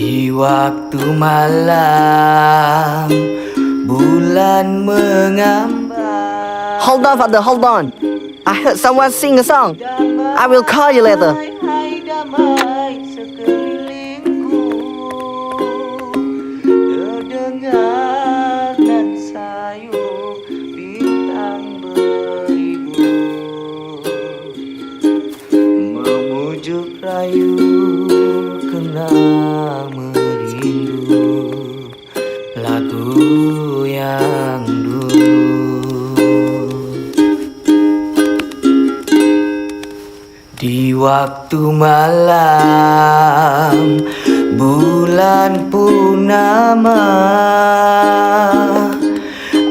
Di waktu malam Bulan mengambang Hold on, father, hold on. I heard someone sing a song. I will call you later. Memujuk rayu kena merindu. Lagu yang dulu. Di waktu malam bulan purnama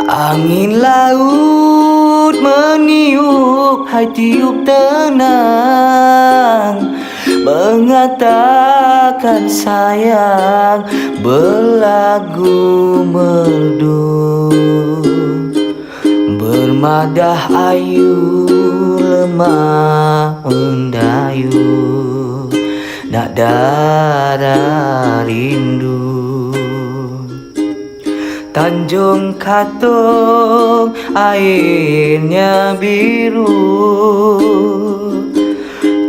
Angin laut meniup hai tiup tenang Mengatakan sayang berlagu merdu Bermadah ayu lemah mendayu Nak darah rindu. Tanjung Katong airnya biru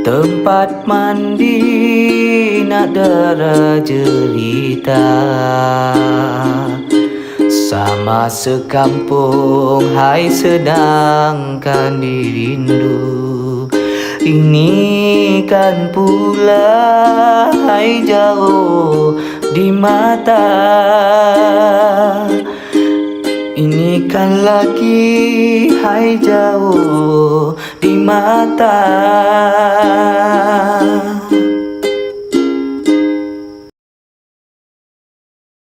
Tempat mandi nak darah jelita. Sama sekampung hai sedangkan dirindu. Ini kan pula hai jauh di mata. Ini kan lagi hai jauh di mata